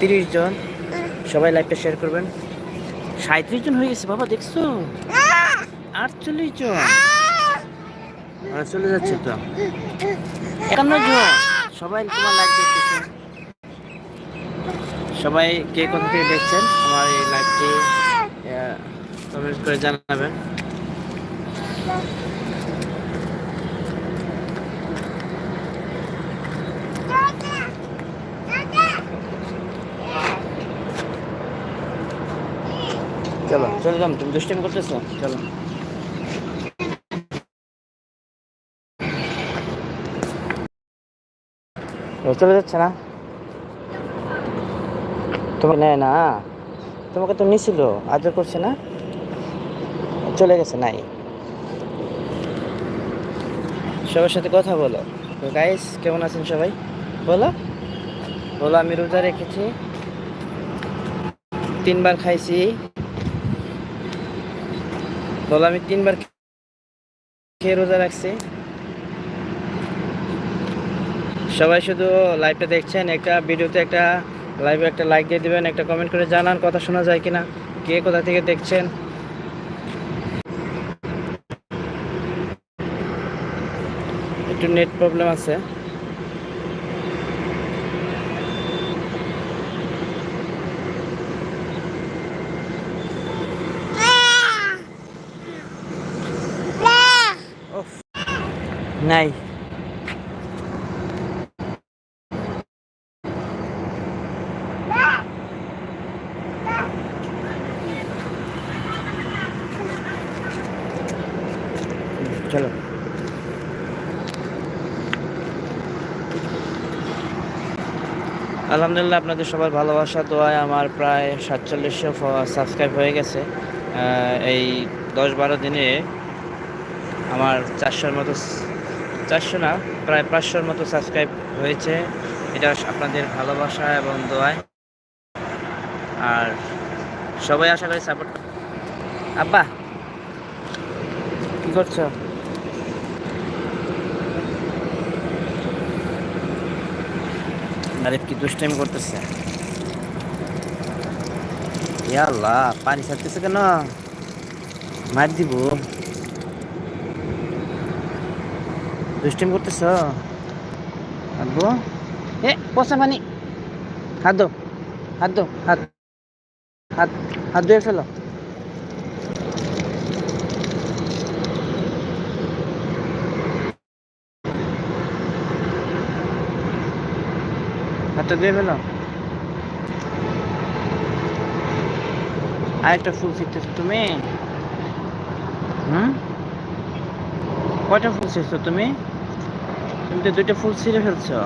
তিরিশ জন। সবাই লাইভটা শেয়ার করবেন। সাঁত্রিশ জন হয়ে গেছে বাবা দেখছ? আটচল্লিশ জন। আর চলে যাচ্ছে তো। একান্ন জন। সবাই তোমার লাইভ দেখতেছে। সবাই কে কোথা থেকে দেখছেন আমার এই লাইভটি কমেন্ট করে জানাবেন। চলো। চলে যাম তুমি দুষ্টামি করতেছো? চলো। চলে যাচ্ছে না? তোমাকে নেয় না? তোমাকে তো নিছিল, আদর করছে না? চলে গেছে, নাই। সবার সাথে কথা বলো। গাইস কেমন আছেন সবাই? বলো। বলো, আমি রোজা রেখেছি। তিনবার খাইছি। বলো আমি তিনবার খেয়ে রোজা রাখছি। সবাই শুধু লাইভটা দেখছেন, একটা ভিডিওতে একটা লাইভে একটা লাইক দিয়ে দেবেন, একটা কমেন্ট করে জানান কথা শোনা যায় কিনা, কে কোথা থেকে দেখছেন। একটু নেট প্রবলেম আছে। নাই। চলো। আলহামদুলিল্লাহ, আপনাদের সবার ভালোবাসা, দোয়ায় আমার প্রায় সাতচল্লিশশো সাবস্ক্রাইব হয়ে গেছে। এই দশ বারো দিনে আমার চারশোর মতো চারশো না, প্রায় পাঁচশোর মতো সাবস্ক্রাইব হয়েছে। এটা আপনাদের ভালোবাসা এবং দোয়ায়। আর সবাই আশা করি সাপোর্ট আব্বা, কি করছ? আরে, কি দুষ্টাইম করতেছে? ইয়া আল্লাহ পানি ছাড়তেছে কেন? মার দিব। দুষ্টাইম করতেছ? আব্বু এ, পচা পানি। হাত দো হাত দো হাত হাত হাত ধুয়ে ফেলো। হাতটা ধুয়ে ফেলো। আরেকটা ফুল ছিটতেছো তুমি? হুম? কয়টা ফুল ছিটছো তুমি? তুমি তো দুইটা ফুল ছিঁড়ে ফেলছো।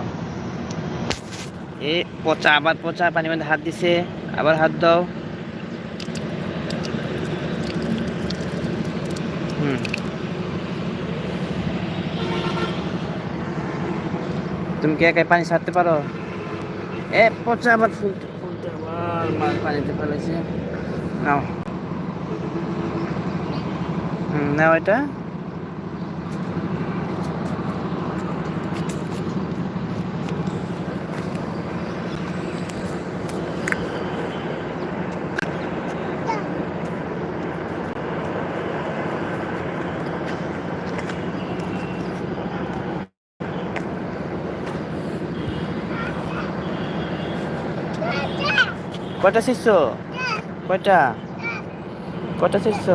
এ, পচা, আবার পচা, পানির মধ্যে হাত দিছে, আবার হাত দাও। হুম। তুমি কি একাই পানি ছাড়তে পারো? এ, পচা, আবার ফুলতে ফুলতে আবার পানিতে ফেলেছে। নাও। নাও এটা। কয়টা শিষ্য কয়টা কয়টা শিষ্য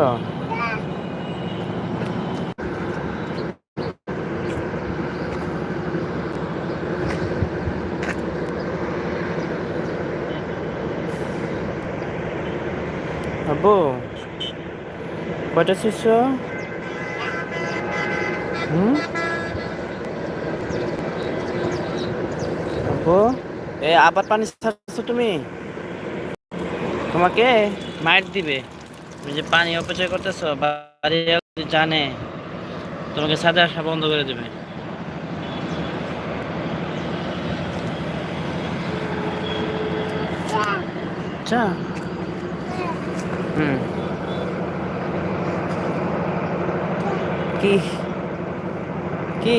আব্বু কয়টা শিষ্য হুম আব্বু এ আবার পানি ছাড়ছো তুমি তোমাকে মাইট দিবে। তুমি যে পানি অপচয় করতেছো, বাড়ি জানে, তোমাকে সাদা আসা বন্ধ করে দেবে। আচ্ছা হুম। কি? কি?